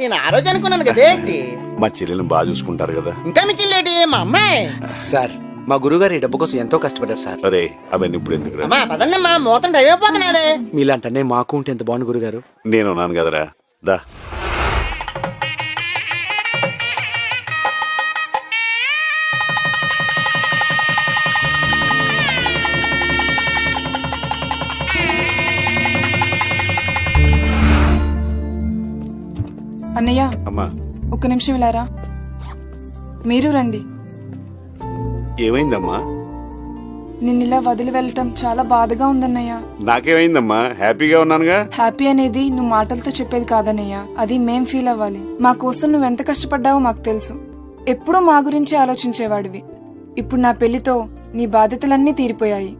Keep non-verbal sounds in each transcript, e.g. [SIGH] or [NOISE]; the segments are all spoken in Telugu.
నేను ఆ రోజు అనుకున్నాను కదా ఏంటి? మా చెల్లెల్ని బాగా చూసుకుంటారు కదా. ఇంకా మీ చిల్లేటి మా అమ్మాయి సార్ మా గురుగారు ఈ డబ్బు కోసం ఎంతో కష్టపడ్డారు సార్. అరే అవన్నీ ఇప్పుడు ఎందుకు అమ్మా పదండి అమ్మా మూతం డ్రైవ్ అయిపోతున్నాదే మీలాంటనే మాకు ఉంటే ఎంత బాగుంది గురుగారు. నేను ఉన్నాను కదరా దా. అన్నయ్య అమ్మా. ఒక్క నిమిషం ఇలారా మీరు రండి. ఏమైందమ్మా? నిన్ను ఇలా వదిలి వెళ్ళటం చాలా బాధగా ఉందన్నయ్య. నాకేమైందమ్మా? హ్యాపీగా ఉన్నానుగా? హ్యాపీ అనేది నువ్వు మాటలతో చెప్పేది కాదన్నయ్య. అది మేం ఫీల్ అవ్వాలి. మా కోసం నువ్వు ఎంత కష్టపడ్డావో మాకు తెలుసు. ఎప్పుడూ మా గురించి ఆలోచించేవాడివి. ఇప్పుడు నా పెళ్ళితో నీ బాధ్యతలన్నీ తీరిపోయాయి.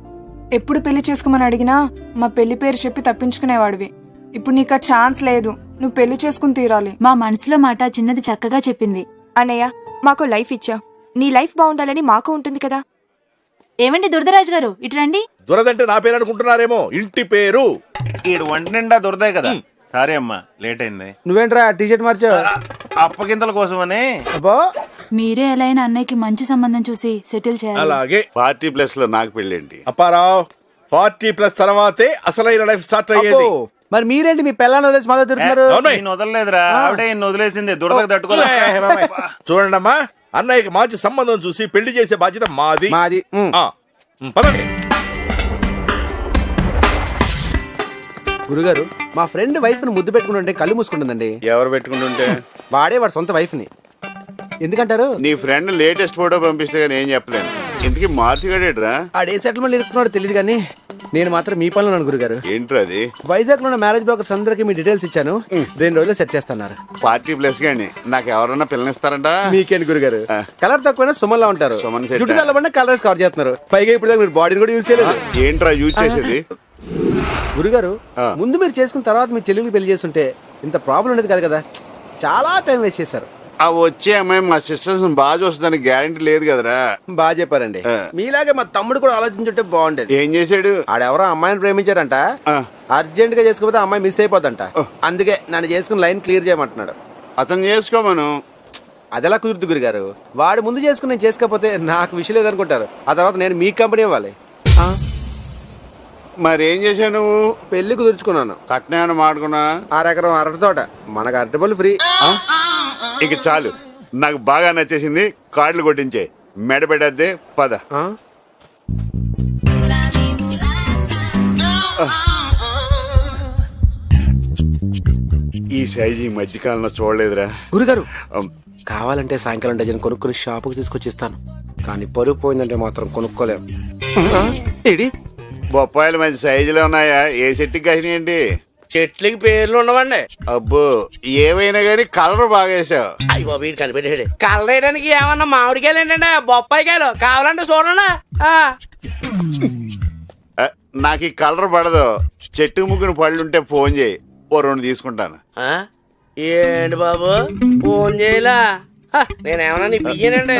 ఎప్పుడు పెళ్ళి చేసుకోమని అడిగినా మా పెళ్ళి పేరు చెప్పి తప్పించుకునేవాడివి. ఇప్పుడు నీకు ఆ ఛాన్స్ లేదు. నువ్వు పెళ్ళి చేసుకుని తీరాలి. మా మనసులో మాట చిన్నది చక్కగా చెప్పింది. అన్నయ్య మాకు లైఫ్ ఇచ్చావు నీ లైఫ్ బాగుండాలని మాకు ఉంటుంది కదా. ఏమండి దురదరాజు గారు? ఇటు రండి. దురదంటే నా పేరు అనుకుంటున్నారేమో. ఇంటి పేరు. ఈడు వంట నిండా దొరదాయి కదా. సారీ అమ్మా లేట్ అయింది. నువ్వేంట్రా టీషర్ట్ మార్చావు? అప్పగింతల కోసమని. అబ్బో. మీరే ఎలా అయినా అన్నయ్యకి మంచి సంబంధం చూసి సెటిల్ చేయాలి. అలాగే. పార్టీ ప్లస్లో నాకు పెళ్ళేంటి? అప్పారావు ఫార్టీ ప్లస్ తర్వాతే అసలైన లైఫ్ స్టార్ట్ అయ్యేది. మరి మీరేంటి మీ పిల్లని వదిలేసి మాతో తిరుగుతున్నారు. నేను వదలలేదురా ఆవిడే వదిలేసింది దురదకు తట్టుకోలే చూడండి అమ్మా అన్నయ్యకి మంచి సంబంధం చూసి పెళ్ళి చేసే బాధ్యత మాది మాది ఉమ్. ఆ, ఉమ్, పదండి గురుగారు మా ఫ్రెండ్ వైఫ్ని ముద్దు పెట్టుకుంటుంటే కళ్ళు మూసుకుంటుందండి ఎవరు పెట్టుకుంటుంటే వాడే వాడు సొంత వైఫ్ని ఎందుకంటారు నీ ఫ్రెండ్ లేటెస్ట్ ఫోటో పంపిస్తే కానీ ఏం చెప్పలేను ఇంతకీ మార్చిగడేట్రా ఆడే సెటిల్మెంట్ ఇరుక్కున్నాడు తెలియదు కానీ నేను మాత్రం మీ పనులు ఉన్నాను గురుగారు ఏంట్రా అది? వైజాగ్లో మ్యారేజ్ బ్రోకర్స్ అందరికి మీ డీటెయిల్స్ ఇచ్చాను. రెండు రోజులు సెట్ చేస్తున్నారు. పార్టీ ప్లస్ గాని నాకు ఎవరన్నా పిల్లనిస్తారంట మీకేంటి గురుగారు? కలర్ తక్కువైనా ఉంటారు. సుమన్ సెట్. జుట్టు తెల్లబడిన కలర్స్ కవర్ చేస్తున్నారు. పైగా ఇప్పుడు మీరు బాడీని కూడా యూజ్ చేయలేదు. ఏంట్రా యూజ్ చేసేది? గురుగారు. ముందు మీరు చేసుకున్న తర్వాత మీ చెల్లెలికి పెళ్ళి చేస్తుంటే ఇంత ప్రాబ్లం ఉండేది కాదు కదా? చాలా టైం వేస్ట్ చేశారు. ఆ వచ్చే అమ్మాయి మా సిస్టర్స్ బాగా చూస్తుందని గ్యారంటీ లేదు కదరా. బాగా చెప్పారండి. మీలాగే మా తమ్ముడు కూడా ఆలోచించుంటే బాగుండేది. ఏం చేశాడు? ఆడెవరో అమ్మాయిని ప్రేమించారంట. అర్జెంట్గా చేసుకోకపోతే అమ్మాయి మిస్ అయిపోద్దంట అందుకే నన్ను చేసుకుని లైన్ క్లియర్ చేయమంటున్నాడు. అతను చేసుకోమను అదెలా కుదురుతు గురుగారు? వాడు ముందు చేసుకుని నేను చేసుకోకపోతే నాకు విషయం లేదనుకుంటారు. ఆ తర్వాత నేను మీ కంపెనీ ఇవ్వాలి. మరి ఏం చేశావు నువ్వు? పెళ్ళి కుదుర్చుకున్నాను. కట్నం మాడుకున్నా అరెకరం అరటి తోట. మనకు అరటి పళ్ళు ఫ్రీ. ఇక చాలు. నాకు బాగా నచ్చేసింది కార్డులు కొట్టించే. మెడ పెట్టద్దే పద? ఈ సైజు ఈ మధ్యకాలంలో చూడలేదురా. గురుగారు కావాలంటే సాయంకాలం డజన్ కొనుక్కొని షాపుకి తీసుకొచ్చి ఇస్తాను కానీ పరుగు పోయిందంటే మాత్రం కొనుక్కోలేం. ఆ? ఏడి? బొప్పాయిలు మంచి సైజులో ఉన్నాయా? ఏ చెట్టుకి కాసినాయండి చెట్లకి పేర్లు ఉండవండి. అబ్బో ఏమైనా కానీ కలర్ బాగా వేసావు అయ్యి బాబు వీడు కనిపెట్టాడు కలరేయడానికి ఏమన్నా మామిడికాయలు ఏంటంటే బొప్పాయికాయలు. కావాలంటే చూడండి. ఆ. ఆ, నాకు ఈ కలర్ పడదు. చెట్టు ముగ్గురు పళ్ళు ఉంటే ఫోన్ చేయి. ఓ రెండు తీసుకుంటాను. ఆ? ఏంటి బాబు? ఫోన్ చేయలా? నేనేమన్నా నీ బియ్యనండి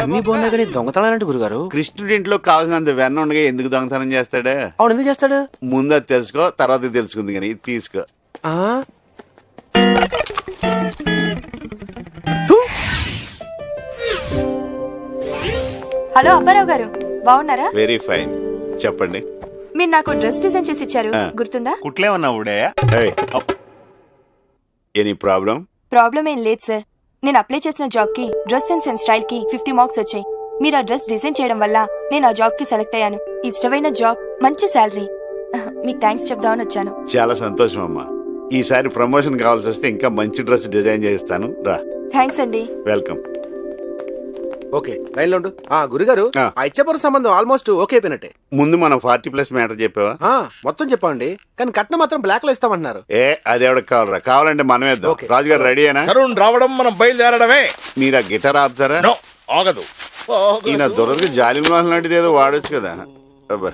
అన్ని బాగున్నాయి కానీ దొంగతనాలంటే గురుగారు. కృష్ణుడి ఇంట్లో కావాల్సినంత వెన్న ఉండగా ఎందుకు దొంగతనం చేస్తాడు? అవును ఎందుకు చేస్తాడు? ముందు అది తెలుసుకో తర్వాత తెలుసుకుంది కానీ ఇది తీసుకో. ఆ? హలో అప్పారావు గారు బాగున్నారా? వెరీ ఫైన్ చెప్పండి. మీరు నాకు డ్రెస్ డిజైన్ చేసి ఇచ్చారు. గుర్తుందా? కుట్లేమన్నా ఊడే ఎనీ ప్రాబ్లం? ప్రాబ్లం ఏం లేదు సార్. నేను అప్లై చేసిన జాబ్కి డ్రెస్ సెన్స్ అండ్ స్టైల్కి ఫిఫ్టీ మార్క్స్ వచ్చాయి. మీరు ఆ డ్రెస్ డిజైన్ చేయడం వల్ల నేను ఆ జాబ్కి సెలెక్ట్ అయ్యాను. ఇష్టమైన జాబ్ మంచి శాలరీ [LAUGHS] మీకు థ్యాంక్స్ చెప్దామని వచ్చాను. చాలా సంతోషం అమ్మా. ఈసారి ప్రమోషన్ కావాల్సి వస్తే ఇంకా మంచి డ్రెస్ డిజైన్ చేస్తాను రా. థ్యాంక్స్ అండి. వెల్కమ్ ఓకే లైన్లో ఉండు. ఆ గురుగారు ఆ. ఆ ఇచ్చపర సంబంధం ఆల్మోస్ట్ ఓకే అయిపోయినట్టే. ముందు మనం ఫార్టీ ప్లస్ మ్యాటర్ చెప్పావా? ఆ, మొత్తం చెప్పండి. కానీ కట్నం మాత్రం బ్లాక్లో ఇస్తామంటున్నారు. ఏ అది ఎవరికి కావాలరా? కావాలంటే మనం వేద్దాం ఓకే. రాజుగారు రెడీయేనా తరుణ్ రావడం మనం బయలుదేరడమే. మీరు ఆ గిటార్ ఆపుతారా? నో ఆగదు. ఈయన దొరకదు జాలి మోహన్ లాంటిది ఏదో వాడొచ్చు కదా. అబ్బా.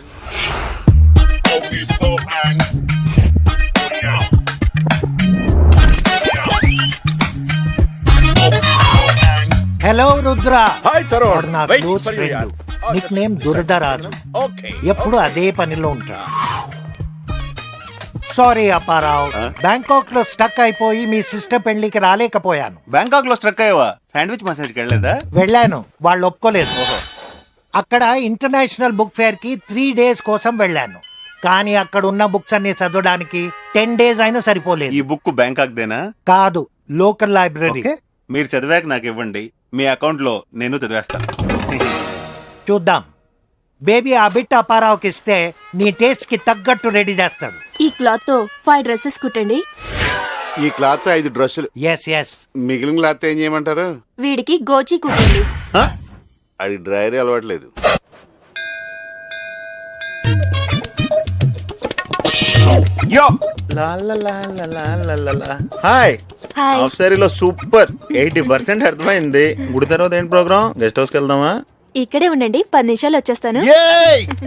హలో రుద్ర హాయ్ తరుణ్ వాడు నా Wait close for you, friend yaar. Nick name దురదరాజు okay ఎప్పుడు అదే పనిలో ఉంటాడు సారీ అప్పారావు. ఆ? బ్యాంకాక్లో స్టక్ అయిపోయి మీ సిస్టర్ పెళ్ళికి రాలేకపోయాను. బ్యాంకాక్లో స్ట్రక్ అయ్యావా శాండ్విచ్ మసాజ్కి వెళ్ళలేదా? వెళ్ళాను. వాళ్ళు ఒప్పుకోలేదు. అక్కడ ఇంటర్నేషనల్ బుక్ ఫేర్కి త్రీ డేస్ కోసం వెళ్ళాను. కానీ అక్కడ ఉన్న బుక్స్ అన్ని చదవడానికి టెన్ డేస్ అయినా ఈ సరిపోలేదు బుక్ బ్యాంకాక్ దేనా? కాదు లోకల్ లైబ్రరీ మీరు చదివాక నాకు ఇవ్వండి. మీ అకౌంట్లో నేను చదివేస్తాను. చూద్దాం. బేబీ ఆ బిట్ అప్పారావుకి ఇస్తే నీ టేస్ట్కి తగ్గట్టు రెడీ చేస్తాడు. ఈ క్లాత్తో ఫైవ్ డ్రెస్సెస్ కుట్టండి. ఈ క్లాత్తో ఐదు డ్రెస్సులు. ఎస్ ఎస్ మిగిలిన క్లాత్ ఏం చేయమంటారు? వీడికి గోచి కుట్టండి. అది డ్రైరీ అలవాట్లేదు యో హాయ్ హాయ్ హాఫ్ సారీలో సూపర్ ఎయిటీ పర్సెంట్ అర్థమైంది. గుడి తర్వాత ఏంటి ప్రోగ్రామ్ గెస్ట్ హౌస్కి వెళ్దామా? ఇక్కడే ఉండండి. పది నిమిషాలు వచ్చేస్తాను.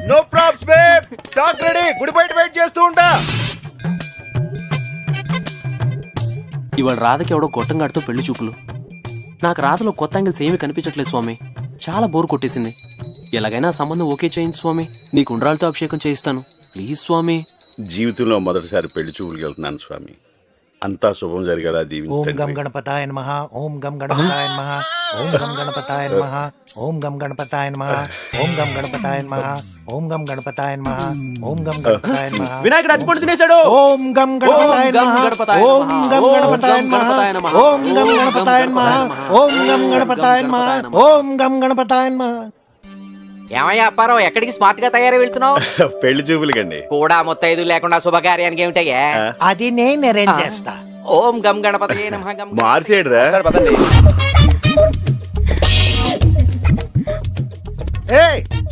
నో ప్రాబ్స్ బేబ్ డాక్ రెడీ గుడి బయట వెయిట్ చేస్తూ ఉంటా. ఇవాళ రాధకి ఎవడో గొట్టంగాడితో పెళ్ళి చూపులు. నాకు రాధలో కొత్త యాంగిల్స్ ఏమీ కనిపించట్లేదు స్వామి. చాలా బోర్ కొట్టేసింది. ఎలాగైనా ఆ సంబంధం ఓకే చేయించు స్వామి. నీకు ఉండ్రాలతో అభిషేకం చేయిస్తాను. ప్లీజ్ స్వామి. జీవితంలో మొదటిసారి పెళ్ళి చూపులకు వెళ్తున్నాను స్వామి అంతా శుభం జరిగేలా ఓం గం దీవించండి గణపతాయ నమః ఓం గం గణపతాయ నమః ఓం గం గణపతాయ నమః ఓం గం గణపతాయ నమః ఓం గం గణపతాయ నమః ఓం గం గణపతాయ నమః ఓం గం గణపతాయ నమః వినాయకుడు అట్టుపండు తినేశాడు ఓం గం గణపతాయ ఓం నమః గణపతాయ ఓం. గం గణపతాయ ఓం గణపతాయ నమః. ఓం గం గణపతాయ నమః ఓం గం గణపతాయ నమః ఓం గం గణపతాయ నమః ఏమయ్యా అప్పారావు ఎక్కడికి స్మార్ట్గా తయారై వెళ్తున్నావు? [LAUGHS] పెళ్ళి చూపులకండి. కూడా ముత్తైదు లేకుండా శుభకార్యానికి ఏమిటయ్యా? అది నేను అరేంజ్ చేస్తా. ఓం గం గణపతి నమః గం మార్చేయడరా ఏ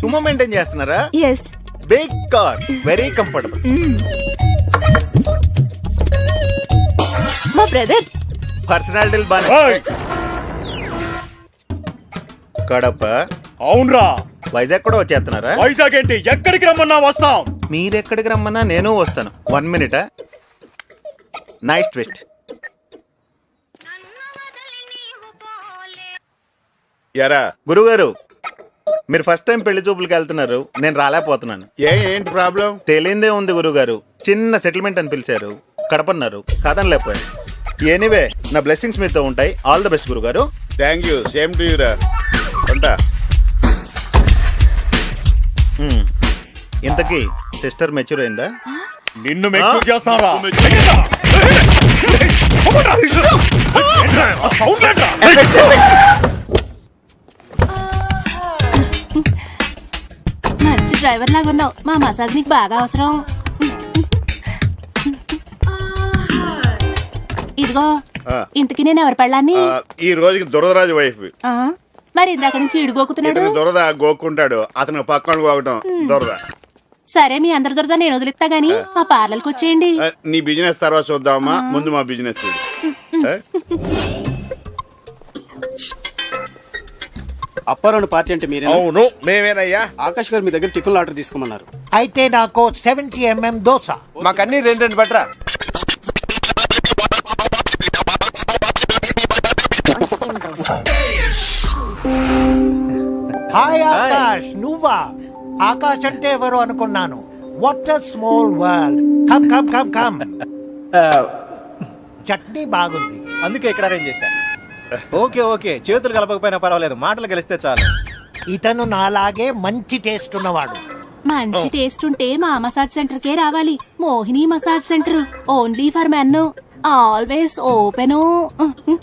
సుమో మెయింటైన్ చేస్తున్నారా? Yes big car very comfortable మా బ్రదర్స్ పర్సనాలిటీలు బాగా కడప. అవునరా. వైజాగ్ కూడా వచ్చేస్తున్నారా? వైజాగ్ ఏంటి? ఎక్కడికి రమ్మన్నా వస్తాం. మీరు ఎక్కడికి రమ్మన్నా నేను వస్తాను. One minute? Nice twist. ఎరా. గురుగారు మీరు ఫస్ట్ టైం పెళ్ళి చూపులకు వెళ్తున్నారు. నేను రాలేకపోతున్నాను. ఏ ఏంటి ప్రాబ్లం? తెలియందే ఉంది గురుగారు. చిన్న సెటిల్మెంట్ అని పిలిచారు. కడపన్నారు. కాదనలేకపోయాను. ఎనీవే నా బ్లెస్సింగ్స్ మీతో ఉంటాయి. ఆల్ ద బెస్ట్ గురుగారు. Thank you. సేమ్ టు యూరా ఉంటా. ఇంతకీ సిస్టర్ మెచ్యూర్ అయిందా? నిన్ను మెచ్యూర్ చేస్తారా సౌండ్ మంచి డ్రైవర్ లాగా ఉన్నావు. మా మసాజ్ నీకు బాగా అవసరం. ఇదిగో. ఇంతకి నేను ఎవరి పెళ్ళాన్ని? ఆ, ఈ రోజుకి దురదరాజు వైఫ్ ఆ, మరి ఇందాక నుంచి ఇడుగోకుతున్నాడు ఇతను దురద గోక్కుంటాడు. అతను పక్కన గోకటం దురద. సరే మీ అందరి దొరద నేను వదిలిస్తా గానీ మా పార్లర్కి వచ్చేయండి. ఆ, నీ బిజినెస్ తర్వాత చూద్దామా ముందు మా బిజినెస్ చూడు. ఆ? [LAUGHS] పార్టీ అంటే మీరే అవును మేమేనయ్యా? ఆకాష్ గారు మీ దగ్గర టిఫిన్ ఆర్డర్ తీసుకోమన్నారు. అయితే నాకు సెవెంటీ ఎంఎం దోశ. మాకన్నీ రెండు రెండు బట్రా. హాయ్ ఆకాష్ నువ్వా? ఆకాష్ అంటే ఎవరు అనుకున్నాను. What a small world come come come come chutney బాగుంది. అందుకే ఇక్కడ అరేంజ్ చేశాను. Okay okay. చేతులు కలపకపోయినా పర్వాలేదు. మాటలు కలిస్తే చాలు. ఇతను నాలాగే మంచి టేస్ట్ ఉన్నవాడు. మంచి టేస్ట్ ఉంటే మా మసాజ్ సెంటర్ కే రావాలి. Mohini massage center only for men always open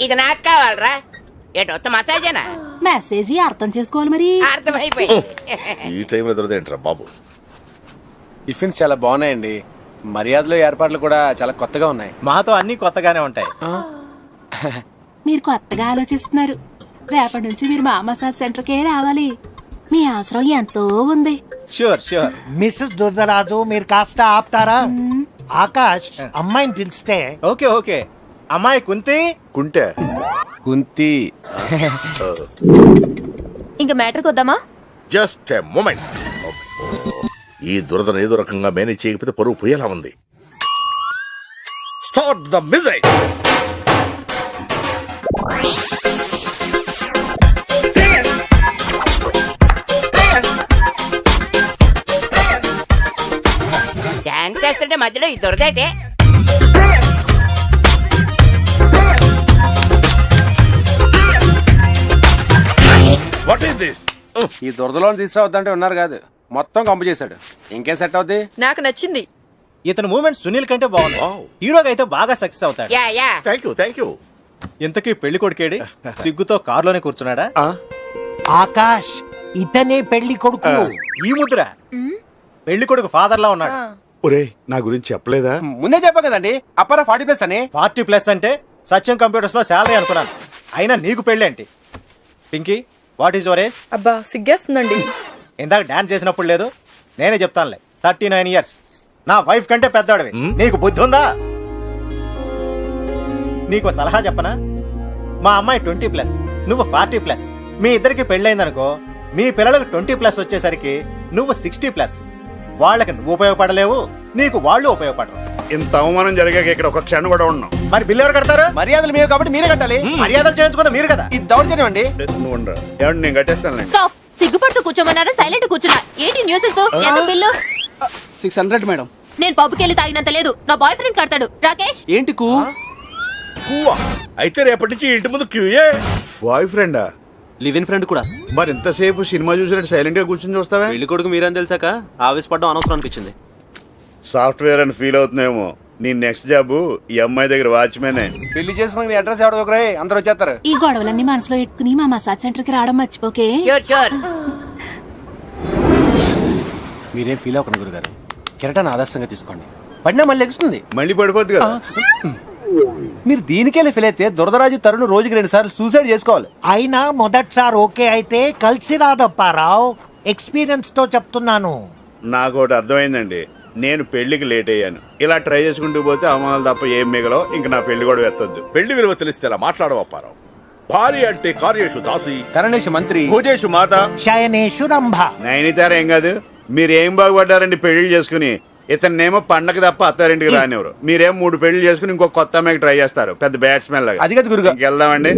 ఇది నాకు కావాలరా ఏటో మసాజేనా మెసేజ్ అర్థం చేసుకోవాలి మరి. అర్థమైపోయింది. ఈ టైంలో దొరదేంట్రా బాబు? టిఫిన్స్ చాలా బాగున్నాయండి. మర్యాదలు ఏర్పాట్లు కూడా చాలా కొత్తగా ఉన్నాయి. మాతో అన్ని కొత్తగానే ఉంటాయి. మీరు కొత్తగా ఆలోచిస్తున్నారు. రేపటి నుంచి మీరు మా మసాజ్ సెంటర్ కే రావాలి. మీ అవసరం ఎంతో ఉంది. షూర్ షూర్ మిస్సెస్ దుర్దరాజు మీరు కాస్త ఆపుతారా? ఆకాష్ అమ్మాయిని పిలిస్తే ఓకే ఓకే. అమ్మాయి కుంతి? కుంటే. కుంతి. [LAUGHS] ఇంకా మ్యాటర్కి వద్దామా? Just a moment. ఈ దురదను ఏదో రకంగా మేనేజ్ చేయకపోతే పరువు పోయేలా ఉంది. స్టార్ట్ ద మ్యూజిక్ డాన్స్ చేస్తుంటే మధ్యలో ఈ దొరదేటే వాట్ ఈస్ దిస్ ఈ దురదలో తీసుకురావద్దంటే ఉన్నారు కాదు. మొత్తం కంపు చేశాడు. ఇంకేం సెట్ అవుద్ది? నాకు నచ్చింది. ఇతని మూమెంట్ సునీల్ కంటే బాగుంది. హీరోగా అయితే బాగా సక్సెస్ అవుతాడు. Yeah yeah thank you thank you ఇంతకీ పెళ్ళి కొడుకేడి? సిగ్గుతో కారులోనే కూర్చున్నాడా? ఆకాష్ ఇతనే పెళ్ళి కొడుకు. ఈ ముద్ర. పెళ్ళి కొడుకు ఫాదర్ లా ఉన్నాడు ఒరే నా గురించి చెప్పలేదా? ముందే చెప్పా కదండి. అప్పరా ఫార్టీ ప్లస్ అని. ఫార్టీ ప్లస్ అంటే సత్యం కంప్యూటర్స్లో శాలరీ అనుకున్నాను. అయినా నీకు పెళ్ళి ఏంటి Pinky what is your age అబ్బా సిగ్గేస్తుందండి. ఇందాక డాన్స్ చేసినప్పుడు లేదు. నేనే చెప్తానులే. థర్టీ నైన్ ఇయర్స్ నా వైఫ్ కంటే పెద్దవాడివి నీకు బుద్ధి ఉందా? నీకు సలహా చెప్పనా? మా అమ్మాయి ట్వంటీ ప్లస్ నువ్వు ఫార్టీ ప్లస్ మీ ఇద్దరికి పెళ్ళైందనుకో మీ పిల్లలకు ట్వంటీ ప్లస్ వచ్చేసరికి నువ్వు సిక్స్టీ ప్లస్ వాళ్ళకి నువ్వు ఉపయోగపడలేవు. నీకు వాళ్ళు ఉపయోగపడరు. ఇంత అవమానం జరిగాక ఇక్కడ ఒక క్షణం కూడా ఉన్నాం మరి బిల్లు ఎవరు కడతారు? మర్యాదలు మీరు కాబట్టి మీరే కట్టాలి. మర్యాదలు చేయించుకుందా మీరు కదా. ఇది దౌర్జన్యం అండి. నువ్వు ఉండరా. ఏమండి నేను కట్టేస్తాను స్టాప్. సిగ్గుపడుతూ కూర్చోమన్నారా? సైలెంట్ కూర్చున్నా. ఏంటి న్యూస్ ఎంత బిల్లు? Six hundred madam. నేను పబ్కి వెళ్ళి తాగినంత లేదు. నా బాయ్ ఫ్రెండ్ కడతాడు. రాకేష్? ఏంటి కూ? అయితే రేపటి నుంచి ఇంటి ముందు క్యూయే బాయ్ ఫ్రెండా లివ్ ఇన్ ఫ్రెండ్ కూడా. మరి ఇంతసేపు సినిమా చూసినట్టు సైలెంట్గా కూర్చొని చూస్తావే? పెళ్ళి కొడుకు మీరని తెలిసాక? ఆవేశపడడం అనవసరం అనిపించింది. సాఫ్ట్వేర్ అని ఫీల్ అవుతున్నాయేమో నీ నెక్స్ట్ జాబ్ ఈ అమ్మాయి దగ్గర వాచ్మెనే. పెళ్ళి చేసుకున్న అడ్రస్ ఎవడో ఒకరే అందరూ వచ్చేస్తారు. ఈ గొడవలన్నీ మనసులో పెట్టుకుని మా మసాజ్ సెంటర్కి రావడం మర్చిపోకే మీరేం ఫీల్ అవ్వకండి గురుగారు. కిరటాన్ని ఆదర్శంగా తీసుకోండి. పడినా మళ్ళీ ఎగుస్తుంది. మళ్ళీ పడిపోద్ది కదా. మీరు దీనికెళ్ళి ఫీల్ అయితే దురదరాజు తరుణ్ రోజుకి రెండు సార్లు సూసైడ్ చేసుకోవాలి. అయినా మొదటిసారి ఓకే అయితే కలిసి రాదప్పారావు. ఎక్స్పీరియన్స్తో చెప్తున్నాను. నాకు ఒకటి అర్థమైందండి. నేను పెళ్ళికి లేట్ అయ్యాను. ఇలా ట్రై చేసుకుంటూ పోతే అవమానాలు తప్ప ఏం మిగలవు. ఇంక నా పెళ్ళి కూడా ఎత్తొద్దు. పెళ్ళి విలువ తెలిస్తే ఇలా మాట్లాడవప్పారావు భార్య అంటే కార్యేషు దాసి కరణేష్ మంత్రి భూజేషు మాత. శయనేషు రంభ. నైనితార ఏం కాదు మీరు ఏం బాగుపడ్డారండి పెళ్ళి చేసుకుని? ఇతన్నేమో పండగ తప్ప అత్తారింటికి రానివ్వరు. మీరేం మూడు పెళ్ళి చేసుకుని ఇంకో కొత్త అమ్మాయికి ట్రై చేస్తారు. పెద్ద బ్యాట్స్మెన్ లాగా. అది కాదు గురుగారు. వెళ్దామండి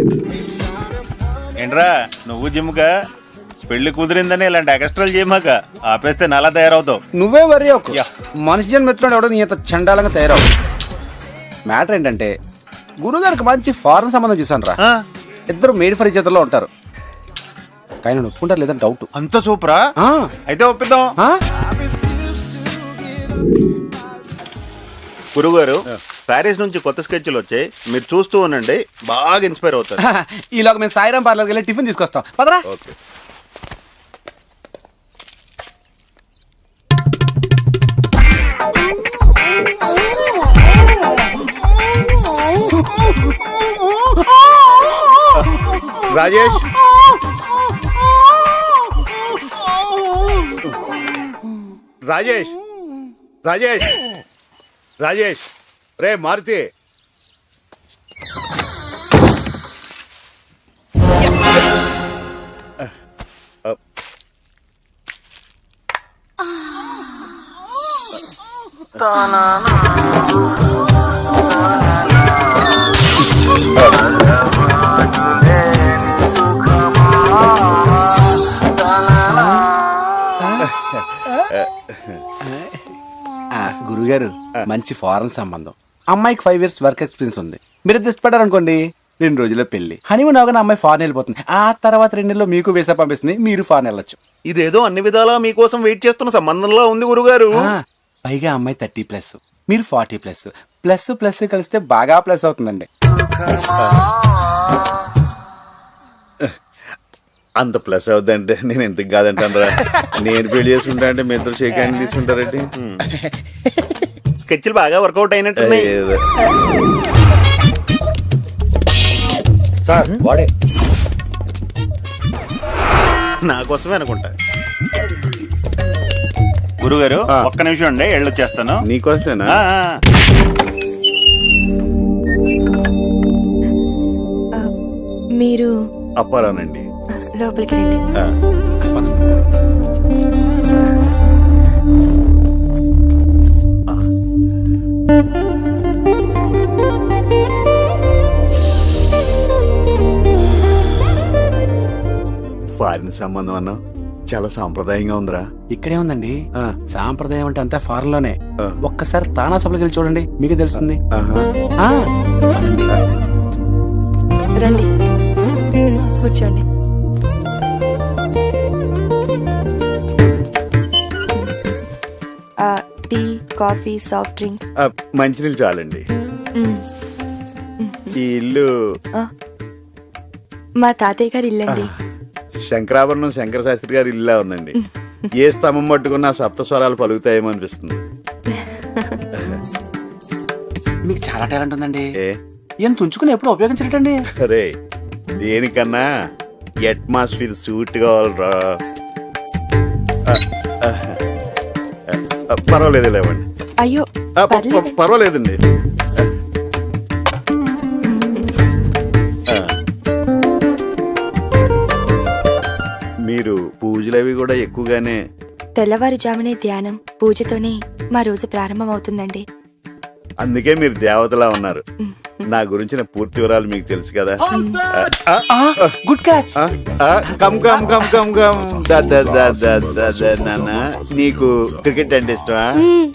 ఏంట్రా నువ్వు జిమ్గా పెళ్ళి కుదిరిందని ఇలాంటి ఎక్స్ట్రాలు చేయమాక ఆపేస్తే నలా తయారవుతావు. నువ్వే వరి ఒక యా. మనిషి జన్మెత్తుడు ఎవడో నీ అంత చండాలంగా తయారవు మ్యాటర్ ఏంటంటే గురుగారికి మంచి ఫారెన్ సంబంధం చూసాను రా. ఇద్దరు మేడ్ ఫర్ చేతుల్లో ఉంటారు. కానీ ఒప్పుకుంటారు లేదని డౌట్ అంత సూపరా? అయితే ఒప్పిద్దాం. గురుగారు ప్యారిస్ నుంచి కొత్త స్కెచ్లు వచ్చాయి. మీరు చూస్తూ ఉండండి బాగా ఇన్స్పైర్ అవుతారు. [LAUGHS] ఈలోగా మేము సాయిరాం పార్లర్కి వెళ్ళి టిఫిన్ తీసుకొస్తాం. పదరా. ఓకే. రాజేష్? రాజేష్? రాజేష్? రాజేష్? రే మారుతి. గురుగారు మంచి ఫారెన్ సంబంధం. అమ్మాయికి ఫైవ్ ఇయర్స్ వర్క్ ఎక్స్పీరియన్స్ ఉంది. మీరు ఇష్టపడారు అనుకోండి రెండు రోజుల్లో పెళ్ళి హనీమూన్ అవగానే అమ్మాయి ఫారెన్ వెళ్ళిపోతుంది. ఆ తర్వాత రెండు నెలల్లో మీకు వేసా పంపిస్తుంది మీరు ఫారెన్ వెళ్ళొచ్చు. ఇదేదో అన్ని విధాలా మీకోసం వెయిట్ చేస్తున్న సంబంధంలో ఉంది గురుగారు. పైగా అమ్మాయి థర్టీ ప్లస్ మీరు ఫార్టీ ప్లస్ ప్లస్ ప్లస్ కలిస్తే బాగా ప్లస్ అవుతుందండి. అంత ప్లస్ అవుద్దంటే నేను ఎందుకు కాదంటాను రా నేను పెళ్ళి చేసుకుంటా అంటే మీ ఇద్దరు షేక్ హ్యాండ్ తీసుకుంటారంటే? స్కెచ్లు బాగా వర్కౌట్ అయినట్టున్నాయి ఏదో. సార్ వాడే నా కోసమే అనుకుంటా గురుగారు ఆ. ఒక్క నిమిషం అండి వెళ్ళొచ్చేస్తాను నీకోసమేనా ఆ, ఆ. మీరు అప్పారానండి లోపలికి రండి ఆ. ఫారిన్ సంబంధం అన్నావు చాలా సాంప్రదాయంగా ఉందిరా. ఇక్కడే ఉందండి. ఆ. సాంప్రదాయం అంటే అంతా ఫారెన్లోనే ఆ. ఒక్కసారి తానా సభలకు వెళ్ళి చూడండి మీకే తెలుస్తుంది. ఆహా. ఆ, రండి. కూర్చోండి. Coffee soft drink. ఆ, మంచినీళ్ళు చాలండి. ఈ ఇల్లు మా తాతయ్య గారి ఇల్లండి. శంకరాభరణం శంకర శాస్త్రి గారి ఇల్లా ఉందండి. ఏ స్తంభం పట్టుకున్నా సప్త స్వరాలు పలుకుతాయేమో అనిపిస్తుంది. మీకు చాలా టాలెంట్ ఉందండి. ఏ? ఎంత ఉంచుకుని ఎప్పుడు ఉపయోగించలేటండి రే దేనికన్నా అట్మాస్ఫియర్ సూట్ కావాలరా. ఆ, పర్వాలేదు లేవండి. అయ్యో ఆ, ప- పర్వాలేదండి. ఆ. మీరు పూజలు అవి కూడా ఎక్కువగానే తెల్లవారుజామునే ధ్యానం పూజతోనే మా రోజు ప్రారంభమవుతుందండి. అందుకే మీరు దేవతలా ఉన్నారు. నా గురించిన పూర్తి వివరాలు మీకు తెలుసు కదా. Good catch come come come come come. దా, దా, దా, దా, దా, దా, నాన్న నీకు క్రికెట్ అంటే ఇష్టమా?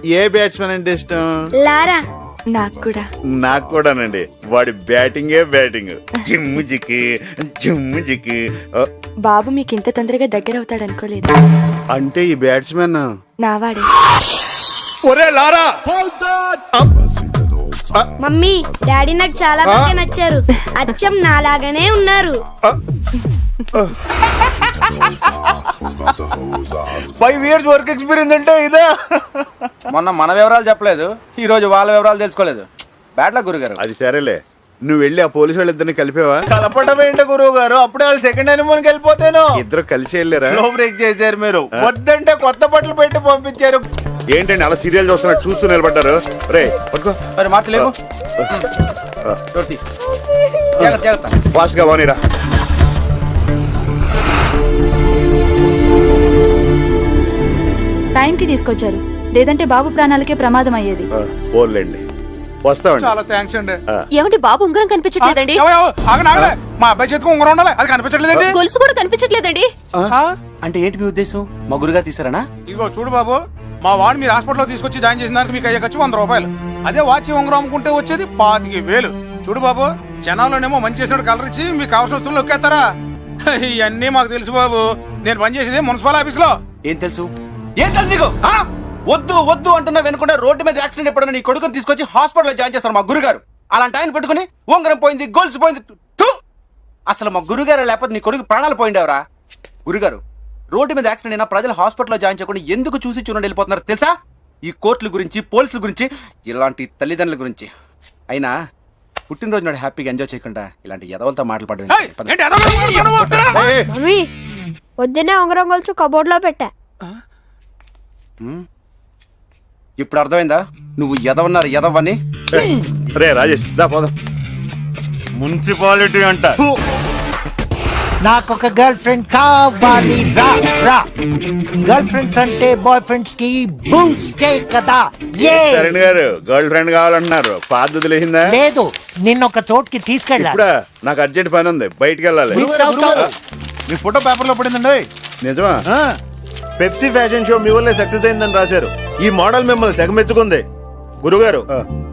ఏ బ్యాట్స్మెన్ అంటే ఇష్టం? లారా. నాకు కూడా. నాకు కూడానండి. వాడి బ్యాటింగే బ్యాటింగ్ జిమ్ము జిక్కి జిమ్ము జిక్కి. ఆ, బాబు మీకు ఇంత తొందరగా దగ్గర అవుతాడు అనుకోలేదు. అంటే ఈ బ్యాట్స్మెన్ నావాడే. ఒరే లారా! మమ్మీ డాడీ నాకు చాలా బాగా నచ్చారు. అచ్చం నాలాగానే ఉన్నారు. ఫైవ్ ఇయర్స్ వర్క్ ఎక్స్పీరియన్స్ అంటే ఇదా? మొన్న మన వివరాలు చెప్పలేదు ఈ రోజు వాళ్ళ వివరాలు తెలుసుకోలేదు. బ్యాడ్ లక్ గురుగారు. అది సరేలే. నువ్వు వెళ్ళి ఆ పోలీసు వాళ్ళిద్దరిని కలిపావా? కలపడం ఏంటో గురువు గారు అప్పుడే వాళ్ళు సెకండ్ హనీమూన్కి వెళ్ళిపోతేను. ఇద్దరు కలిసి వెళ్ళారా? ఫ్లో బ్రేక్ చేశారు మీరు. వద్దంటే కొత్త బట్టలు పెట్టి పంపించారు. ఏంటండి అలా సీరియల్ చూస్తున్నట్టు చూస్తూ నిలబడ్డారు? రే పట్టుకో. మరి. జాగ్రత్త జాగ్రత్త. ఫాస్ట్గా పోనీరా టైంకి తీసుకొచ్చారు. లేదంటే బాబు ప్రాణాలకే ప్రమాదం అయ్యేది. ఆ, పోన్లేండి. వస్తామండి. చాలా థ్యాంక్స్ అండి. ఏమంటే బాబు ఉంగరం కనిపించట్లేదండి? ఆగండి మా అబ్బాయి చేతికి ఉంగరం ఉండాలి. అది కనిపించట్లేదండి. గొలుసు కూడా కనిపించట్లేదండి. అంటే ఏంటి మీ ఉద్దేశం? మా గురుగారు తీసారనా? ఇదిగో చూడు బాబు మా వాడు మీరు హాస్పిటల్లో తీసుకొచ్చి జాయిన్ చేసిన దానికి మీకు అయ్యే ఖర్చు వంద రూపాయలు. అదే వాచి ఉంగరం అమ్ముకుంటే వచ్చేది పాతికి వేలు. చూడు బాబు జనాల్లోనేమో మంచి చేసినట్టు కలర్ ఇచ్చి మీకు కావాల్సిన వస్తువులు నొక్కేస్తారా? [LAUGHS] ఇవన్నీ మాకు తెలుసు బాబు. నేను పనిచేసేది మున్సిపల్ ఆఫీస్లో. ఏం తెలుసు? ఏం తెలుసు నీకు? ఆ? వద్దు వద్దు అంటున్నా వెనుకుంటే రోడ్డు మీద యాక్సిడెంట్ ఎప్పుడన్నా నీ కొడుకుని తీసుకొచ్చి హాస్పిటల్లో జాయిన్ చేస్తారు మా గురుగారు. అలాంటి ఆయన పెట్టుకుని ఉంగరం పోయింది గోల్స్ పోయింది! అసలు మా గురుగారు లేకపోతే నీ కొడుకు ప్రాణాలు పోయిండేవరా? గురుగారు రోడ్డు మీద యాక్సిడెంట్ అయినా ప్రజలు హాస్పిటల్లో జాయిన్ చేయకుండా ఎందుకు చూసి చూడండి వెళ్ళిపోతున్నారు తెలుసా? ఈ కోర్టుల గురించి పోలీసుల గురించి ఇలాంటి తల్లిదండ్రుల గురించి. అయినా పుట్టినరోజు నాడు హ్యాపీగా ఎంజాయ్ చేయకుండా ఇలాంటి ఎదవలతో? ఏయ్, మమ్మీ పొద్దున్నే ఉంగరం కొలుచు కబోర్డ్లో పెట్టా ఇప్పుడు అర్థమైందా? నువ్వు ఎదవన్నారు ఎదవని? రే రాజేష్ దా పోదాం. మున్సిపాలిటీ అంట. నాకు ఒక గర్ల్ ఫ్రెండ్ కావాలి రా రా. గర్ల్ ఫ్రెండ్స్ అంటే బాయ్ ఫ్రెండ్స్కి బూస్టే కదా. ఏ? చరణ్ గారు గర్ల్ ఫ్రెండ్ కావాలంటున్నారు పాత లేచిందా? లేదు నిన్న ఒక చోటుకి తీసుకెళ్ళా. ఇప్పుడా? నాకు అర్జెంట్ పని ఉంది బయటికి వెళ్ళాలి. మిస్ అవుతావు. మీ ఫోటో పేపర్లో పడిందండి. నిజమా? పెప్సీ ఫ్యాషన్ షో మీ వల్లే సక్సెస్ అయిందని రాశారు. ఈ మోడల్ మిమ్మల్ని తెగ మెచ్చుకుంది గురుగారు.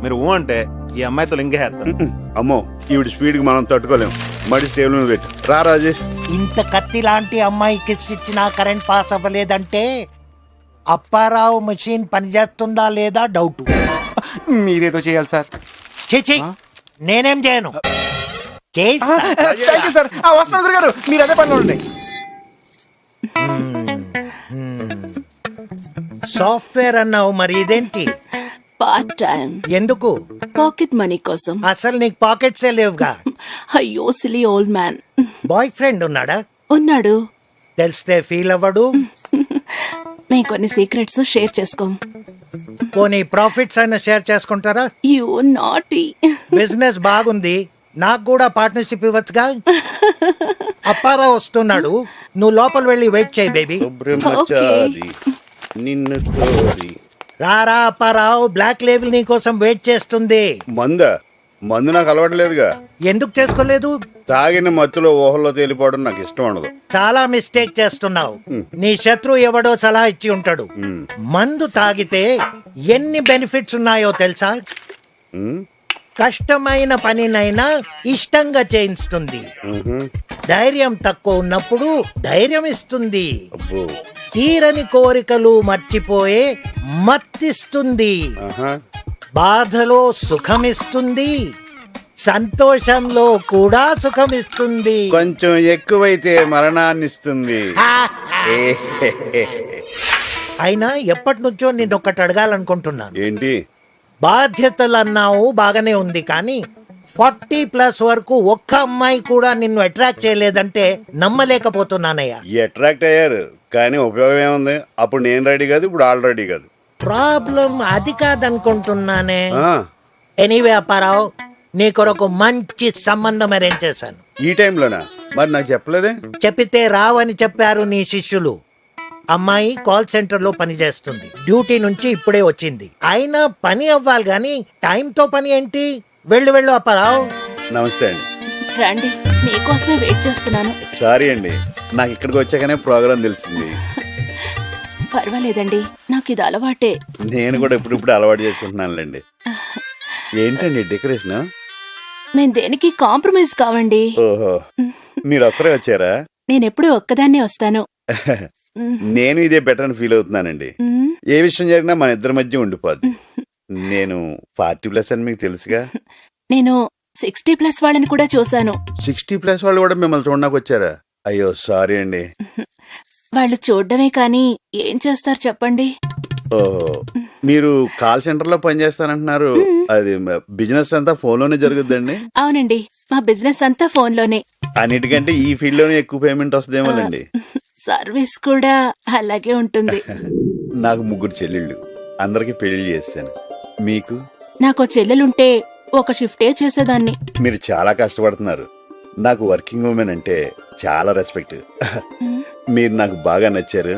మీరు ఊ అంటే ఈ అమ్మాయితో లింగేస్తారు అమ్మో ఈవిడ స్పీడ్కి మనం తట్టుకోలేం. మడి స్టేబుల్ పెట్టు. రా రాజేష్. ఇంత కత్తి లాంటి అమ్మాయికి ఇచ్చిన కరెంట్ పాస్ అవ్వలేదంటే అప్పారావు మెషిన్ పనిచేస్తుందా లేదా డౌట్. మీరేదో చేయాలి సార్. చేచి నేనేం చేయను. చేస్తా థ్యాంక్ యూ సార్. వస్తున్నాను గురుగారు. మీరు అదే పనిలో ఉండండి. సాఫ్ట్వేర్ అన్నావు మరి ఇదేంటి? పార్ట్ టైం ఎందుకు? పాకెట్ మనీ కోసం. అసలు నీకు పాకెట్సే లేవుగా? అయ్యో silly old man boyfriend ఉన్నాడా? ఉన్నాడు. తెలిస్తే ఫీల్ అవ్వడు. మేము కొన్ని సీక్రెట్స్ షేర్ చేసుకోం. పోనీ ప్రాఫిట్స్ అయినా షేర్ చేసుకుంటారా? యూ నాటీ బిజినెస్ బాగుంది. నాకు కూడా పార్ట్నర్షిప్ ఇవ్వచ్చుగా? [LAUGHS] అప్పారావు వస్తున్నాడు. నువ్వు లోపల వెళ్ళి వెయిట్ చేయి బేబీ బ్రహ్మచారి నిన్ను కోరి రారా అప్పారావు బ్లాక్ లేబుల్ నీ కోసం వెయిట్ చేస్తుంది. మంద మందు నాకు అలవాట్లేదుగా. ఎందుకు చేసుకోలేదు? తాగిన మత్తులో ఊహల్లో తేలిపోవడం నాకు ఇష్టం ఉండదు. చాలా మిస్టేక్ చేస్తున్నావు. నీ శత్రు ఎవడో సలహా ఇచ్చి ఉంటాడు. మందు తాగితే ఎన్ని బెనిఫిట్స్ ఉన్నాయో తెలుసా? కష్టమైన పనినైనా ఇష్టంగా చేయిస్తుంది. ధైర్యం తక్కువ ఉన్నప్పుడు ధైర్యం ఇస్తుంది. తీరని కోరికలు మర్చిపోయే మత్తిస్తుంది. బాధలో సుఖమిస్తుంది. సంతోషంలో కూడా సుఖమిస్తుంది. కొంచెం ఎక్కువైతే మరణాన్ని ఇస్తుంది అయినా ఎప్పటి నుంచో నేను ఒకటి అడగాలనుకుంటున్నాను. ఏంటి? బాధ్యతలు అన్నావు బాగానే ఉంది. కానీ ఫార్టీ ప్లస్ వరకు ఒక్క అమ్మాయి కూడా నిన్ను అట్రాక్ట్ చేయలేదంటే నమ్మలేకపోతున్నానయ్యా. అట్రాక్ట్ అయ్యారు కానీ ఉపయోగం ఏముంది? అప్పుడు నేను రెడీ కాదు ఇప్పుడు ఆల్ రెడీ కాదు. ప్రాబ్లం అది కాదనుకుంటున్నానే. ఎనీవే అప్పారావు నీ కొరకు మంచి సంబంధం అరేంజ్ చేశాను. ఈ టైంలోనా? మరి నాకు చెప్పలేదే? చెప్పితే రావని చెప్పారు నీ శిష్యులు. అమ్మాయి కాల్ సెంటర్లో పనిచేస్తుంది. డ్యూటీ నుంచి ఇప్పుడే వచ్చింది. అయినా పని అవ్వాలి గాని టైంతో పని ఏంటి? వెళ్ళు వెళ్ళు అప్పారావు నమస్తే అండి. రండి మీకోసమే వెయిట్ చేస్తున్నాను. సారీ అండి నాకు ఇక్కడికి వచ్చాకనే ప్రోగ్రాం తెలిసింది. పర్వాలేదండి నాకు ఇది అలవాటే. నేను కూడా ఇప్పుడిప్పుడు అలవాటు చేసుకుంటున్నానులేండి. ఏంటండి డెకరేషన్? మేం దేనికి కాంప్రమైజ్ కావండి. ఓహో మీరు ఒక్కరే వచ్చారా? నేను ఎప్పుడూ ఒక్కదాన్నే వస్తాను. [LAUGHS] నేను ఇదే బెటర్ అని ఫీల్ అవుతున్నానండి. ఏ విషయం జరిగినా మన ఇద్దరి మధ్య ఉండిపోద్ది. నేను ఫార్టీ ప్లస్ అని మీకు తెలుసుగా? నేను సిక్స్టీ ప్లస్ వాళ్ళని కూడా చూశాను. సిక్స్టీ ప్లస్ వాళ్ళు కూడా మిమ్మల్ని చూడడానికి వచ్చారా? అయ్యో సారీ అండి. [LAUGHS] వాళ్ళు చూడడమే కానీ ఏం చేస్తారు చెప్పండి? ఓహో మీరు కాల్ సెంటర్లో పనిచేస్తానంటున్నారు అది బిజినెస్ అంతా ఫోన్లోనే జరుగుద్దండి? అవునండి మా బిజినెస్ అంతా ఫోన్లోనే. అన్నిటికంటే ఈ ఫీల్డ్లోనే ఎక్కువ పేమెంట్ వస్తుందేమోనండి. సర్వీస్ కూడా అలాగే ఉంటుంది. [LAUGHS] నాకు ముగ్గురు చెల్లెళ్ళు. అందరికి పెళ్ళి చేశాను మీకు? నాకు చెల్లెలుంటే ఒక షిఫ్టే చేసేదాన్ని. మీరు చాలా కష్టపడుతున్నారు. నాకు వర్కింగ్ ఉమెన్ అంటే చాలా రెస్పెక్ట్. [LAUGHS] మీరు నాకు బాగా నచ్చారు.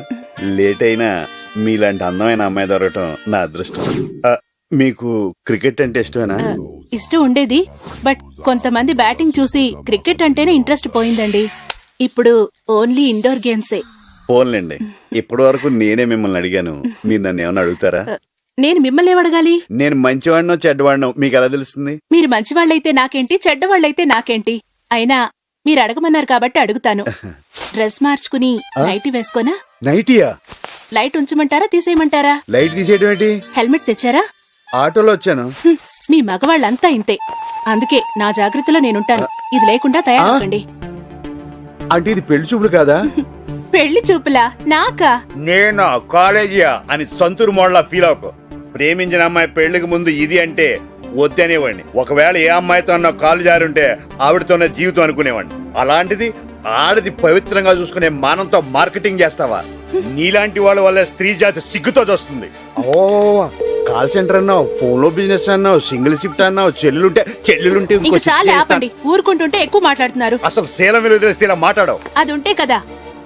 లేట్ అయినా మీలాంటి అందమైన అమ్మాయి దొరకటం నా అదృష్టం. మీకు క్రికెట్ అంటే ఇష్టమేనా? ఇష్టం ఉండేది బట్ కొంతమంది బ్యాటింగ్ చూసి క్రికెట్ అంటేనే ఇంట్రెస్ట్ పోయిందండి. ఇప్పుడు ఓన్లీ ఇండోర్ గేమ్సే. పోన్లేండి. ఇప్పటి వరకు నేనే మిమ్మల్ని అడిగాను. మీరు నన్ను ఏమన్నా అడుగుతారా? నేను మిమ్మల్ని ఏమడగాలి నేను మంచివాడినో చెడ్డవాడినో మీకు ఎలా తెలుస్తుంది? మీరు మంచివాళ్ళైతే నాకేంటి చెడ్డవాళ్ళైతే నాకేంటి? అయినా మీరు అడగమన్నారు కాబట్టి అడుగుతాను. డ్రెస్ మార్చుకుని నైటీ వేసుకోనా? నైటియా? లైట్ ఉంచమంటారా తీసేయమంటారా? లైట్ తీసేయడం ఏంటి? హెల్మెట్ తెచ్చారా? ఆటోలో వచ్చాను. హ్మ్, మీ మగవాళ్ళంతా ఇంతే. అందుకే నా జాగ్రత్తలో నేనుంటాను. ఇది లేకుండా తయారవ్వండి. అంటే ఇది పెళ్ళి చూపులు కాదా? [LAUGHS] పెళ్ళి చూపులా? నాకా? నేను? కాలేజియా? అని సంతూరు మోడలా ఫీల్ అవ్వకు. ప్రేమించిన అమ్మాయి పెళ్ళికి ముందు ఇది అంటే వద్దనేవాడిని ఒకవేళ ఏ అమ్మాయితో అన్న కాలు జారుంటే ఆవిడతోనే జీవితం అనుకునేవాడిని. అలాంటిది ఆడది పవిత్రంగా చూసుకునే మానంతో మార్కెటింగ్ చేస్తావా? నీలాంటి వాళ్ళ వల్ల స్త్రీ జాతి సిగ్గుతో చూస్తుంది. ఓ కాల్ సెంటర్ అన్నావు ఫోన్లో బిజినెస్ అన్నావు సింగిల్ షిఫ్ట్ అన్నావు చెల్లుంటే చెల్లుంటే ఇంకో చాలా. ఆపండి ఊరుకుంటుంటే ఎక్కువ మాట్లాడుతున్నారు. అసలు శీలం విలువ తెలిస్తే ఇలా మాట్లాడవు. అది ఉంటే కదా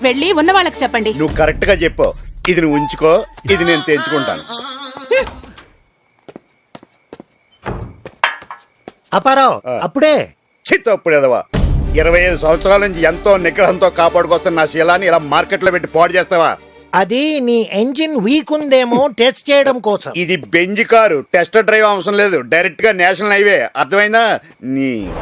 వెళ్ళి ఉన్న వాళ్ళకి చెప్పండి. నువ్వు కరెక్ట్గా చెప్పు ఇది నువ్వు ఉంచుకో ఇది నేను తెంచుకుంటాను. అప్పారావు అప్పుడే. చిత్తప్పుడేదవా? ఇరవై ఐదు సంవత్సరాల నుంచి ఎంతో నిగ్రహంతో కాపాడుకొస్తున్న నా శీలాన్ని ఇలా మార్కెట్లో పెట్టి పాడు చేస్తావా? అది నీ ఎంజిన్ వీక్ ఉందేమో టెస్ట్ చేయడం కోసం. ఇది బెంజ్ కారు టెస్ట్ డ్రైవ్ అవసరం లేదు. డైరెక్ట్గా నేషనల్ హైవే అర్థమైందా? నీ.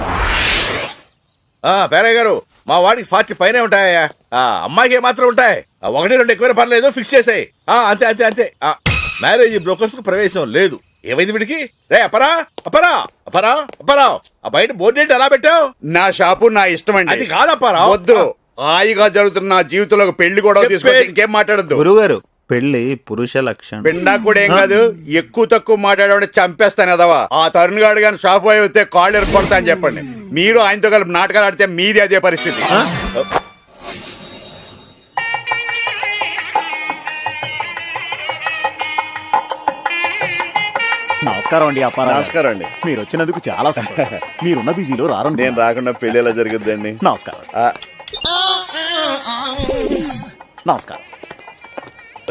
ఆ పేరయ్య గారు మా వాడికి ఫార్టీ పైనే ఉంటాయా ఆ అమ్మాయికి మాత్రం ఉంటాయి. ఆ, ఒకటి రెండు ఎక్కువ పర్లేదు ఫిక్స్ చేసాయి. అంతే అంతే అంతే. ఆ, మ్యారేజ్ బ్రోకర్స్కు ప్రవేశం లేదు. ఏమైంది వీడికి? రే అపరా అపరా అపరా అపరా ఆ బయట బోర్డు ఏంటి? ఎలా పెట్టావు? నా షాపు నా ఇష్టం అండి అది కాదప్పారా వద్దు. హాయిగా జరుగుతున్న నా జీవితంలో ఒక పెళ్ళి కూడా తీసుకొచ్చి ఇంకేం మాట్లాడద్దు. గురుగారు పెళ్ళి పురుష లక్షణం. పిండా కూడా ఏం కాదు ఎక్కువ తక్కువ మాట్లాడే చంపేస్తాను అదవా ఆ తరుణ్ గాడు కానీ షాప్ వస్తే కాళ్ళు ఎరుకొడతా అని చెప్పండి. మీరు ఆయనతో కలిపి నాటకాలు ఆడితే మీది అదే పరిస్థితి. నమస్కారం అండి అప్పారావు నమస్కారం అండి. మీరు వచ్చినందుకు చాలా సంతోషం. [LAUGHS] మీరున్న బిజీలో రారు నేను రాకుండా పెళ్ళి ఎలా జరుగుద్దండి. నమస్కారం. ఆ, నమస్కారం.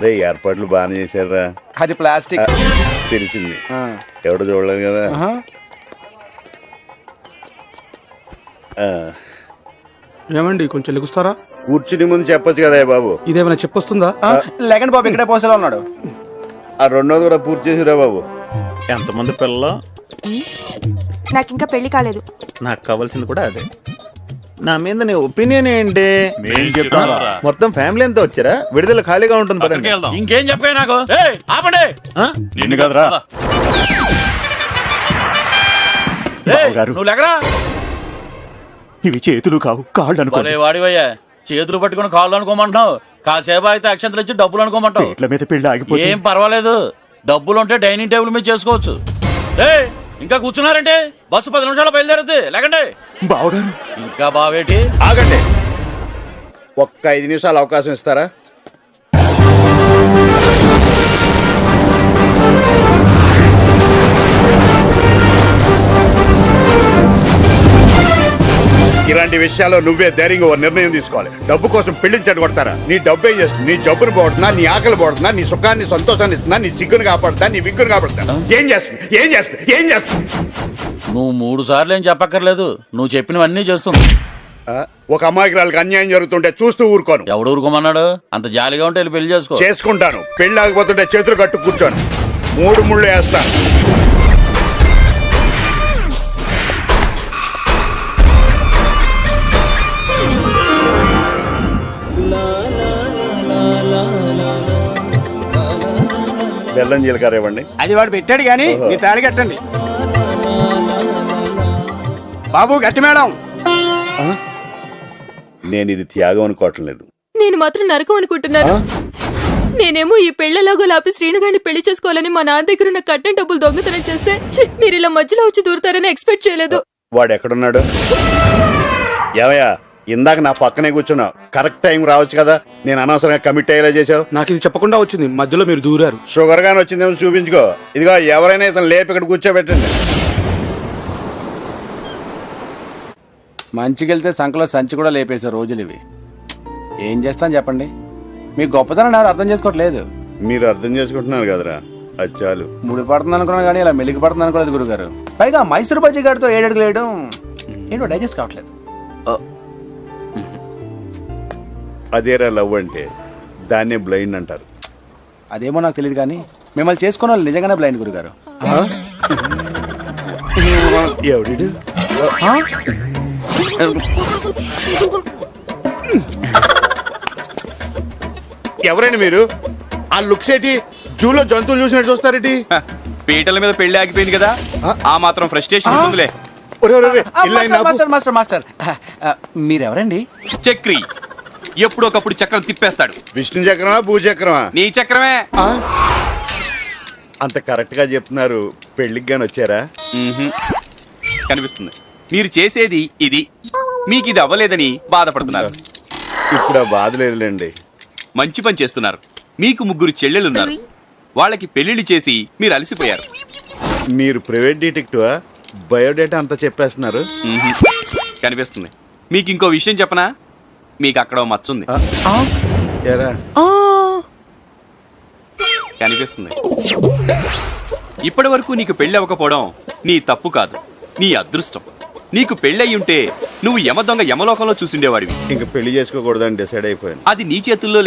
రే ఏర్పాట్లు బాగానే చేశారా అది ప్లాస్టిక్. తెలిసింది. ఎవడు చూడలేదు కదా? ఆ, ఏమండి కొంచెం లెగుస్తారా? కూర్చుని ముందు చెప్పొచ్చు కదా బాబు? ఇదేమైనా చెప్పొస్తుందా? లేకండి బాబు ఇక్కడే పోసేలా ఉన్నాడు. ఆ రెండోది కూడా పూర్తి చేసిరా బాబు? ఎంతమంది పిల్లలు? నాకు ఇంకా పెళ్ళి కాలేదు. నాకు కావాల్సింది కూడా అదే. నా మీద నీ ఒపీనియన్ ఏంటి? మేం చెప్తారా మొత్తం ఫ్యామిలీ అంతా వచ్చారా? విడుదల ఖాళీగా ఉంటుంది పదండి. ఇంకేం చెప్పాయి నాకు? ఆపండి. నిన్ను కదరా. నువ్వు ఇవి చేతులు కావు కాళ్ళు అనుకో వాడివయ్యా. చేతులు పట్టుకుని కాళ్ళు అనుకోమంటున్నావు. కాసేపు అయితే అక్షంతలు ఇచ్చి డబ్బులు అనుకోమంటావు. ఇట్ల మీద పెళ్ళి ఆగిపోతే ఏం పర్వాలేదు. డబ్బులు ఉంటే డైనింగ్ టేబుల్ మీద చేసుకోవచ్చు. ఏ ఇంకా కూర్చున్నారంటే? బస్సు పది నిమిషాలు బయలుదేరుద్ది. లేకండి. బావగారు ఇంకా బావేటి? ఆగండి. ఒక్క ఐదు నిమిషాలు అవకాశం ఇస్తారా? ఇలాంటి విషయాల్లో నువ్వే ధైర్యంగా ఓ నిర్ణయం తీసుకోవాలి. డబ్బు కోసం పెళ్ళించడం కొడతారా నీ డబ్బు ఏం చేస్తుంది. నీ జబ్బును పోడుతున్నా నీ ఆకలి పోడుతున్నా నీ సుఖాన్ని సంతోషాన్ని ఇస్తున్నా నీ సిగ్గును కాపాడుతా నీ విగ్గును కాపాడుతా ఏం చేస్తుంది? ఏం చేస్తుంది? ఏం చేస్తుంది? నువ్వు మూడు సార్లు ఏం చెప్పక్కర్లేదు. నువ్వు చెప్పినవన్నీ చేస్తుంది. ఒక అమాయకురాలకు అన్యాయం జరుగుతుంటే చూస్తూ ఊరుకోను. ఎవడు ఊరుకోమన్నాడు? అంత జాలిగా ఉంటే పెళ్ళి చేసుకో. చేసుకుంటాను. పెళ్ళి ఆగిపోతుంటే చేతులు కట్టు కూర్చోను. మూడు ముళ్ళు వేస్తాను. బెల్లం జీలకర్ర ఇవ్వండి. అది వాడు పెట్టాడు కానీ. మీరు తాళి కట్టండి. బాబు గట్టి మేడం. నేను ఇది త్యాగం అనుకోవటం లేదు. నేను మాత్రం నరకం అనుకుంటున్నాను. నేనేమో ఈ పెళ్ళలాగో లాపి శ్రీనుగాడిని పెళ్ళి చేసుకోవాలని మా నాన్న దగ్గర ఉన్న కట్టిన డబ్బులు దొంగతనం చేస్తే ఛీ, మీరు ఇలా మధ్యలో వచ్చి దూరతారని ఎక్స్పెక్ట్ చేయలేదు. వాడు ఎక్కడున్నాడు? ఏమయ్యా? ఇందాక నా పక్కనే కూర్చున్నావు. కరెక్ట్ టైం రావచ్చు కదా? నేను అనవసరంగా కమిట్ అయ్యేలా చేసావు నాకు ఇది చెప్పకుండా వచ్చింది. మధ్యలో మీరు దూరారు. షుగర్ గాని వచ్చిందేమో చూపించుకో. ఇదిగో ఎవరైనా ఇతను లేపి ఇక్కడ కూర్చోబెట్టండి. మంచికెళ్తే సంకలో సంచి కూడా లేపేసే రోజులు ఇవి. ఏం చేస్తాను చెప్పండి? మీ గొప్పతనం ఎవరు అర్థం చేసుకోవట్లేదు. మీరు అర్థం చేసుకుంటున్నారు కదరా? అది చాలు. ముడి పడుతుంది అనుకున్నాను కానీ ఇలా మెలిగి పడుతుంది అనుకోలేదు గురుగారు. పైగా మైసూరు బజ్జీ గారితో ఏడడుగు వేయడం ఏంటో డైజెస్ట్ కావట్లేదు. అదేరా లవ్ అంటే దాన్నే బ్లైండ్ అంటారు. అదేమో నాకు తెలియదు కానీ మిమ్మల్ని చేసుకున్న వాళ్ళు నిజంగానే బ్లైండ్ గురుగారు. ఎవరైనా మీరు? ఆ లుక్స్ ఏంటి? జూలో జంతువులు చూసినట్టు చూస్తారేటి? పీటల మీద పెళ్ళి ఆగిపోయింది కదా. ఆ? మాత్రం ఫ్రస్ట్రేషన్ మాస్టర్ మాస్టర్ మీరెవరండి? చక్రి. ఎప్పుడొకప్పుడు చక్రం తిప్పేస్తాడు. విష్ణు చక్రమా భూచక్రమా నీ చక్రమే. ఆ? అంత కరెక్ట్గా చెప్తున్నారు. పెళ్ళికి గాని వచ్చారా? మ్మ్హ్మ్. కనిపిస్తుంది. మీరు చేసేది ఇది. మీకు ఇది అవ్వలేదని బాధపడుతున్నారు. ఇప్పుడు ఆ బాధ లేదులేండి. మంచి పని చేస్తున్నారు. మీకు ముగ్గురు చెల్లెలున్నారు. వాళ్ళకి పెళ్ళిళ్ళు చేసి మీరు అలసిపోయారు. మీరు ప్రైవేట్ డిటెక్టివా? బయోడేటా అంతా చెప్పేస్తున్నారు. మ్మ్హ్మ్. కనిపిస్తుంది. మీకు ఇంకో విషయం చెప్పనా? మీకు అక్కడ ఓ మచ్చ ఉంది ఆ? ఎరా. కనిపిస్తుంది. ఇప్పటి వరకు నీకు పెళ్ళి అవ్వకపోవడం నీ తప్పు కాదు నీ అదృష్టం. నీకు పెళ్ళయి ఉంటే నువ్వు యమ దొంగ యమలోకంలో చూసిండేవాడివి. ఇంక పెళ్ళి చేసుకోకూడదని డిసైడ్ అయిపోయాను. అది నీ చేతుల్లో